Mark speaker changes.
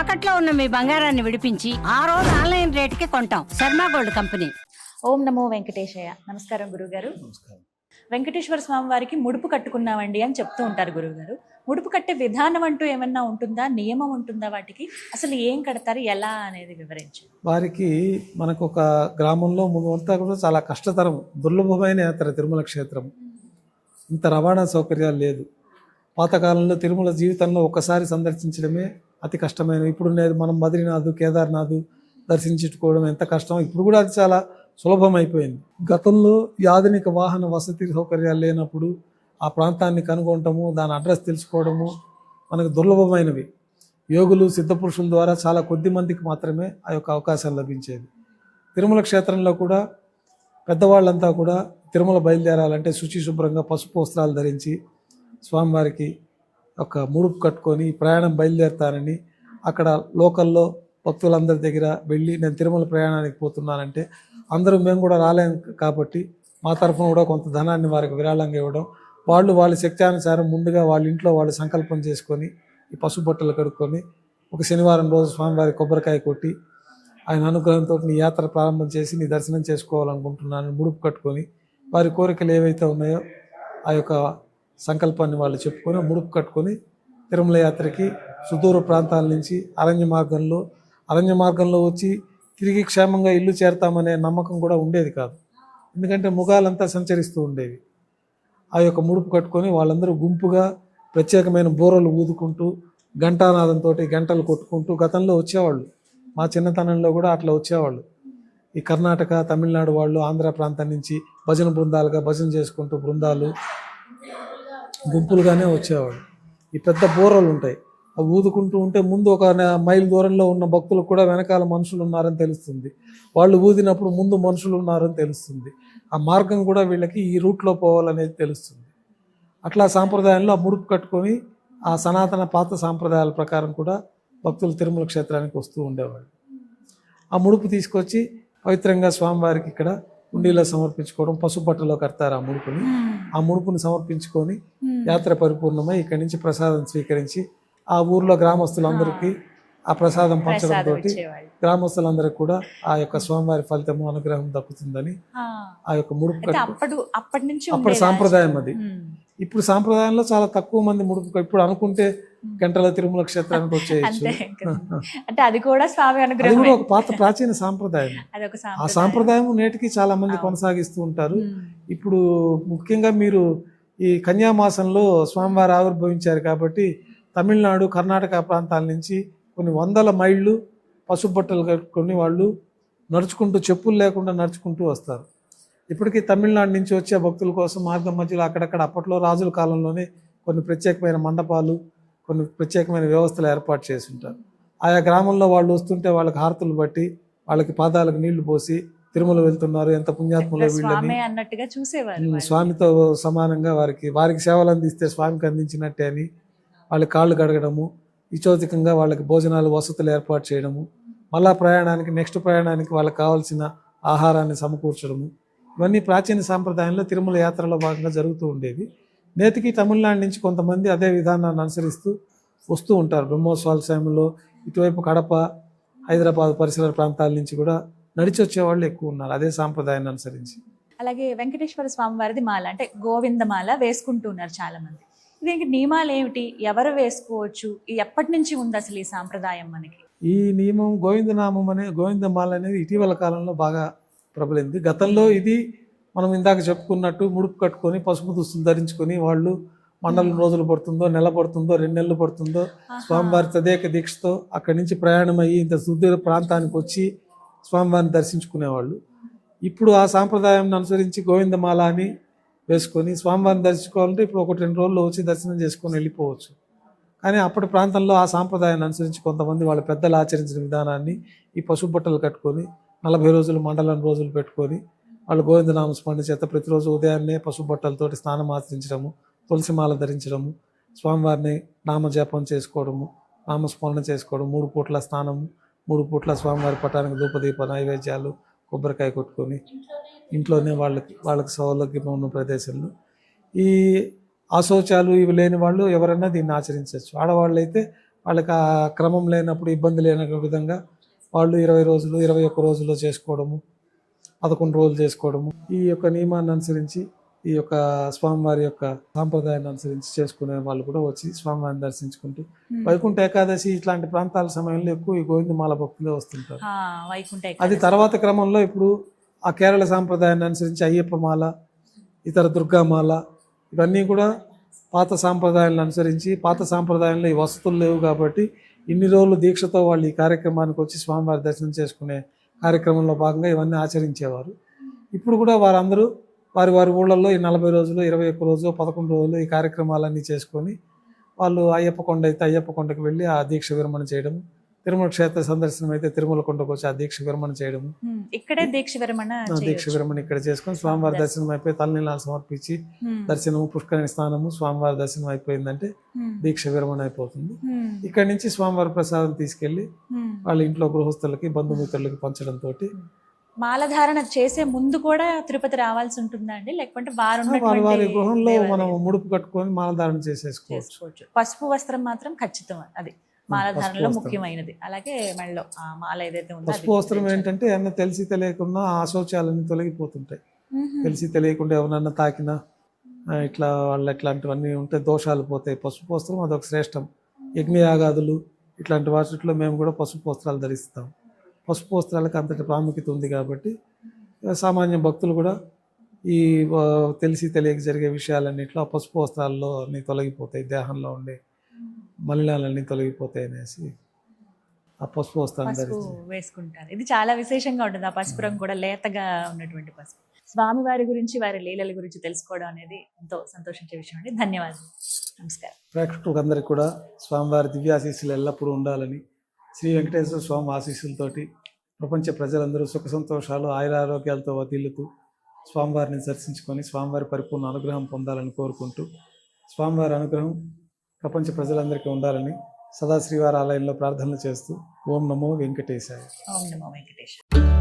Speaker 1: తాకట్లో ఉన్న మీ బంగారాన్ని విడిపించి ఆ రోజు ఆన్లైన్ రేటుకి కొంటాం. Sharma gold company.
Speaker 2: ఓం నమో వెంకటేశయ్య. నమస్కారం గురుగారు
Speaker 3: నమస్కారం.
Speaker 2: వెంకటేశ్వర స్వామి వారికి ముడుపు కట్టుకున్నామండి అని చెప్తూ ఉంటారు గురుగారు ముడుపు కట్టే విధానం అంటూ ఏమన్నా ఉంటుందా? నియమం ఉంటుందా వాటికి? అసలు ఏం కడతారు? ఎలా అనేది వివరించు.
Speaker 3: వారికి మనకు ఒక గ్రామంలో అంతా కూడా చాలా కష్టతరం దుర్లభమైన యాత్ర తిరుమల క్షేత్రం. ఇంత రవాణా సౌకర్యాలు లేదు. పాతకాలంలో తిరుమల జీవితంలో ఒక్కసారి సందర్శించడమే అతి కష్టమైన ఇప్పుడున్నది మనం బద్రీనాథ్ కేదార్నాథ్ దర్శించుకోవడం ఎంత కష్టం? ఇప్పుడు కూడా అది చాలా సులభం అయిపోయింది గతంలో ఆధునిక వాహన వసతి సౌకర్యాలు లేనప్పుడు ఆ ప్రాంతాన్ని కనుగొనటము దాని అడ్రస్ తెలుసుకోవడము మనకు దుర్లభమైనవి. యోగులు సిద్ధపురుషుల ద్వారా చాలా కొద్ది మందికి మాత్రమే ఆ యొక్క అవకాశం లభించేది. తిరుమల క్షేత్రంలో కూడా పెద్దవాళ్ళంతా కూడా తిరుమల బయలుదేరాలంటే శుచి శుభ్రంగా పసుపు వస్త్రాలు ధరించి స్వామివారికి ఒక ముడుపు కట్టుకొని ప్రయాణం బయలుదేరుతానని అక్కడ లోకల్లో భక్తులందరి దగ్గర వెళ్ళి నేను తిరుమల ప్రయాణానికి పోతున్నానంటే అందరూ మేము కూడా రాలేం కాబట్టి మా తరఫున కూడా కొంత ధనాన్ని వారికి విరాళంగా ఇవ్వడం. వాళ్ళు వాళ్ళ శక్త్యానుసారం ముందుగా వాళ్ళ ఇంట్లో వాళ్ళు సంకల్పం చేసుకొని ఈ పసుపు బట్టలు కడుక్కొని ఒక శనివారం రోజు స్వామివారి కొబ్బరికాయ కొట్టి ఆయన అనుగ్రహంతో నీ యాత్ర ప్రారంభం చేసి నీ దర్శనం చేసుకోవాలనుకుంటున్నాను ముడుపు కట్టుకొని వారి కోరికలు ఏవైతే ఉన్నాయో ఆ యొక్క సంకల్పాన్ని వాళ్ళు చెప్పుకొని ముడుపు కట్టుకొని తిరుమల యాత్రకి సుదూర ప్రాంతాల నుంచి అరణ్య మార్గంలో అరణ్య మార్గంలో వచ్చి తిరిగి క్షేమంగా ఇల్లు చేరతామనే నమ్మకం కూడా ఉండేది కాదు. ఎందుకంటే ముఖాలంతా సంచరిస్తూ ఉండేవి. ఆ యొక్క ముడుపు కట్టుకొని వాళ్ళందరూ గుంపుగా ప్రత్యేకమైన బూరలు ఊదుకుంటూ ఘంటానాదంతో గంటలు కొట్టుకుంటూ గతంలో వచ్చేవాళ్ళు. మా చిన్నతనంలో కూడా అట్లా వచ్చేవాళ్ళు. ఈ కర్ణాటక తమిళనాడు వాళ్ళు ఆంధ్ర ప్రాంతం నుంచి భజన బృందాలుగా భజన చేసుకుంటూ బృందాలు గుంపులుగానే వచ్చేవాళ్ళు ఈ పెద్ద బూరలు ఉంటాయి. అవి ఊదుకుంటూ ఉంటే ముందు ఒక మైల్ దూరంలో ఉన్న భక్తులకు కూడా వెనకాల మనుషులు ఉన్నారని తెలుస్తుంది. వాళ్ళు ఊదినప్పుడు ముందు మనుషులు ఉన్నారని తెలుస్తుంది. ఆ మార్గం కూడా వీళ్ళకి ఈ రూట్లో పోవాలనేది తెలుస్తుంది. అట్లా సాంప్రదాయంలో ఆ ముడుపు కట్టుకొని ఆ సనాతన పాత సాంప్రదాయాల ప్రకారం కూడా భక్తులు తిరుమల క్షేత్రానికి వస్తూ ఉండేవాళ్ళు. ఆ ముడుపు తీసుకొచ్చి పవిత్రంగా స్వామివారికి ఇక్కడ ఉండిలో సమర్పించుకోవడం పసుపు బట్టలో కడతారు ఆ ముడుపుని. ఆ. ముడుపుని సమర్పించుకొని యాత్ర పరిపూర్ణమై ఇక్కడి నుంచి ప్రసాదం స్వీకరించి ఆ ఊర్లో గ్రామస్తులందరికీ ఆ. ప్రసాదం పంచడం తోటి గ్రామస్తులందరికీ కూడా ఆ యొక్క స్వామివారి ఫలితము అనుగ్రహం దక్కుతుందని
Speaker 2: ఆ,
Speaker 3: యొక్క ముడుపు
Speaker 2: అప్పుడు అప్పటి నుంచి
Speaker 3: అప్పుడు? సాంప్రదాయం అది. ఇప్పుడు సాంప్రదాయంలో చాలా తక్కువ మంది ముడుపు ఇప్పుడు అనుకుంటే గంటల తిరుమల క్షేత్రానికి వచ్చేయచ్చు.
Speaker 2: అంటే అది కూడా స్వామి అనుగ్రహం
Speaker 3: కూడా ఒక పాత ప్రాచీన సాంప్రదాయం ఆ
Speaker 2: సాంప్రదాయం
Speaker 3: నేటికి చాలా మంది. కొనసాగిస్తూ ఉంటారు. ఇప్పుడు ముఖ్యంగా మీరు ఈ కన్యామాసంలో స్వామివారు ఆవిర్భవించారు కాబట్టి తమిళనాడు కర్ణాటక ప్రాంతాల నుంచి కొన్ని వందల మైళ్ళు పసుపు బట్టలు కట్టుకొని వాళ్ళు నడుచుకుంటూ చెప్పులు లేకుండా నడుచుకుంటూ వస్తారు ఇప్పటికీ తమిళనాడు నుంచి వచ్చే భక్తుల కోసం మార్గం మధ్యలో అక్కడక్కడ అప్పట్లో రాజుల కాలంలోనే కొన్ని ప్రత్యేకమైన మండపాలు కొన్ని ప్రత్యేకమైన వ్యవస్థలు ఏర్పాటు చేసి ఉంటారు. ఆయా గ్రామంలో వాళ్ళు వస్తుంటే వాళ్ళకి హారతులు బట్టి వాళ్ళకి పాదాలకు నీళ్ళు పోసి తిరుమల వెళ్తున్నారు. ఎంత పుణ్యాత్ములో వీళ్ళని.
Speaker 2: అన్నట్టుగా చూసేవారు.
Speaker 3: స్వామితో సమానంగా వారికి వారికి సేవలు అందిస్తే స్వామికి అందించినట్టే అని వాళ్ళ కాళ్ళు కడగడము ఇచోతికంగా వాళ్ళకి భోజనాలు వసతులు ఏర్పాటు చేయడము మళ్ళా ప్రయాణానికి నెక్స్ట్ ప్రయాణానికి వాళ్ళకి కావాల్సిన ఆహారాన్ని సమకూర్చడము. ఇవన్నీ ప్రాచీన సాంప్రదాయంలో తిరుమల యాత్రలో భాగంగా జరుగుతూ ఉండేది నేటికి తమిళనాడు నుంచి కొంతమంది అదే విధానాన్ని అనుసరిస్తూ వస్తూ ఉంటారు. బ్రహ్మోత్సవాల సమయంలో ఇటువైపు కడప హైదరాబాద్ పరిసర ప్రాంతాల నుంచి కూడా నడిచి వచ్చే వాళ్ళు ఎక్కువ ఉన్నారు. అదే సాంప్రదాయాన్ని అనుసరించి.
Speaker 2: అలాగే వెంకటేశ్వర స్వామి వారిది మాల అంటే గోవిందమాల వేసుకుంటున్నారు చాలా మంది దీనికి నియమాలు ఏమిటి? ఎవరు వేసుకోవచ్చు? ఎప్పటి నుంచి ఉంది అసలు ఈ సాంప్రదాయం మనకి?
Speaker 3: ఈ నియమం గోవిందనామం అనే గోవిందమాల అనేది ఇటీవల కాలంలో బాగా ప్రబలింది. గతంలో ఇది మనం ఇందాక చెప్పుకున్నట్టు ముడుపు కట్టుకొని పసుపు దుస్తులు ధరించుకొని వాళ్ళు మండలం రోజులు పడుతుందో నెల పడుతుందో రెండు నెలలు పడుతుందో స్వామివారి తదేక దీక్షతో అక్కడి నుంచి ప్రయాణం అయ్యి ఇంత సుదూర ప్రాంతానికి వచ్చి స్వామివారిని దర్శించుకునేవాళ్ళు. ఇప్పుడు ఆ సాంప్రదాయాన్ని అనుసరించి గోవిందమాల అని వేసుకొని స్వామివారిని దర్శించుకోవాలంటే ఇప్పుడు ఒకటి రెండు రోజుల్లో వచ్చి దర్శనం చేసుకొని వెళ్ళిపోవచ్చు. కానీ అప్పటి ప్రాంతంలో ఆ సాంప్రదాయాన్ని అనుసరించి కొంతమంది వాళ్ళ పెద్దలు ఆచరించిన విధానాన్ని ఈ పసుపు బట్టలు కట్టుకొని నలభై రోజులు మండలం రోజులు పెట్టుకొని వాళ్ళు గోవిందనామ స్మరణ చేత ప్రతిరోజు ఉదయాన్నే పశు బట్టలతోటి స్నానం ఆచరించడము తులసిమాల ధరించడము స్వామివారిని నామజపం చేసుకోవడము నామస్మరణ చేసుకోవడం మూడు పూట్ల స్నానము మూడు పూట్ల స్వామివారి పటానికి ధూపదీప నైవేద్యాలు కొబ్బరికాయ కొట్టుకొని ఇంట్లోనే వాళ్ళకి వాళ్ళకి సౌలభ్యం ఉన్న ప్రదేశంలో. ఈ అశౌచాలు ఇవి లేని వాళ్ళు ఎవరైనా దీన్ని ఆచరించవచ్చు. ఆడవాళ్ళు అయితే వాళ్ళకి ఆ క్రమం లేనప్పుడు ఇబ్బంది లేని విధంగా వాళ్ళు ఇరవై రోజులు ఇరవై ఒక్క రోజుల్లో చేసుకోవడము పదకొండు రోజులు చేసుకోవడము. ఈ యొక్క నియమాన్ని అనుసరించి ఈ యొక్క స్వామివారి యొక్క సాంప్రదాయాన్ని అనుసరించి చేసుకునే వాళ్ళు కూడా వచ్చి స్వామివారిని దర్శించుకుంటూ వైకుంఠ ఏకాదశి ఇట్లాంటి ప్రాంతాల సమయంలో ఎక్కువ ఈ గోవిందమాల భక్తులే వస్తుంటారు. అది. తర్వాత క్రమంలో ఇప్పుడు ఆ కేరళ సాంప్రదాయాన్ని అనుసరించి అయ్యప్ప మాల ఇతర దుర్గామాల ఇవన్నీ కూడా పాత సాంప్రదాయాలను అనుసరించి పాత సాంప్రదాయంలో ఈ వసతులు లేవు కాబట్టి ఇన్ని రోజులు దీక్షతో వాళ్ళు ఈ కార్యక్రమానికి వచ్చి స్వామివారి దర్శనం చేసుకునే కార్యక్రమంలో భాగంగా ఇవన్నీ ఆచరించేవారు. ఇప్పుడు కూడా వారందరూ వారి వారి ఊళ్ళల్లో ఈ నలభై రోజులు ఇరవై ఒక్క రోజు పదకొండు రోజులు ఈ కార్యక్రమాలన్నీ చేసుకొని వాళ్ళు అయ్యప్ప కొండ అయితే అయ్యప్ప కొండకు వెళ్ళి ఆ దీక్ష విరమణ చేయడం తిరుమల క్షేత్ర సందర్శనం అయితే తిరుమల కొండకు వచ్చి ఆ దీక్ష విరమణ చేయడం
Speaker 2: ఇక్కడే దీక్ష విరమణ
Speaker 3: ఆ దీక్ష. విరమణ ఇక్కడ చేసుకొని స్వామివారి దర్శనం. అయిపోయి తలనీలాలు సమర్పించి దర్శనము పుష్కరిణి స్నానము స్వామివారి దర్శనం అయిపోయిందంటే దీక్ష విరమణ అయిపోతుంది. ఇక్కడి నుంచి స్వామివారి ప్రసాదం
Speaker 2: తీసుకెళ్ళి.
Speaker 3: వాళ్ళ ఇంట్లో గృహస్థులకి బంధుమిత్రులకి పంచడం తోటి
Speaker 2: మాలధారణ చేసే ముందు కూడా తిరుపతి రావాల్సి ఉంటుందా అండి? లేకుంటే వారు
Speaker 3: వారి గృహంలో మనం ముడుపు కట్టుకొని మాలధారణ చేసేసుకోవచ్చు.
Speaker 2: పసుపు వస్త్రం మాత్రం ఖచ్చితం అది. మాలధారణలో. ముఖ్యమైనది. అలాగే ఆ మాల ఏదైతే ఉందో
Speaker 3: వస్త్రం ఏంటంటే ఏమన్నా తెలిసి తెలియకుండా ఆ శౌచాలన్నీ తొలగిపోతుంటాయి. తెలిసి తెలియకుండా ఎవరన్నా తాకినా ఇట్లా వాళ్ళు ఇట్లాంటివన్నీ ఉంటే దోషాలు పోతాయి. పసుపు వస్త్రం అదొక శ్రేష్టం. యజ్ఞయాగాదులు ఇట్లాంటి వాటిలో మేము కూడా పసుపు వస్త్రాలు ధరిస్తాం. పసుపు వస్త్రాలకు అంతటి ప్రాముఖ్యత ఉంది కాబట్టి సామాన్య భక్తులు కూడా ఈ తెలిసి తెలియక జరిగే విషయాలన్నింటిలో పసుపు వస్త్రాల్లో అన్ని తొలగిపోతాయి దేహంలో ఉండే మలినాలన్నీ తొలగిపోతాయి అనేసి ఆ పసుపు ధరిస్తాం
Speaker 2: వేసుకుంటారు. ఇది చాలా విశేషంగా ఉంటుంది. ఆ పసుపు రంగు కూడా లేతగా ఉన్నటువంటి పసుపు. స్వామి వారి గురించి వారి లీలల గురించి తెలుసుకోవడం అనేది ఎంతో సంతోషించే విషయం అండి. ధన్యవాదాలు. నమస్కారం.
Speaker 3: ప్రేక్షకులందరికీ కూడా స్వామివారి దివ్యాశీస్సులు ఎల్లప్పుడూ ఉండాలని శ్రీ వెంకటేశ్వర స్వామి ఆశీస్సులతోటి ప్రపంచ ప్రజలందరూ సుఖ సంతోషాలు ఆయురారోగ్యాలతో వదిలుతూ స్వామివారిని దర్శించుకొని స్వామివారి పరిపూర్ణ అనుగ్రహం పొందాలని కోరుకుంటూ స్వామివారి అనుగ్రహం ప్రపంచ ప్రజలందరికీ ఉండాలని సదాశ్రీవారి ఆలయంలో ప్రార్థనలు చేస్తూ ఓం నమో వెంకటేశాయ.
Speaker 2: ఓం నమో వెంకటేశాయ.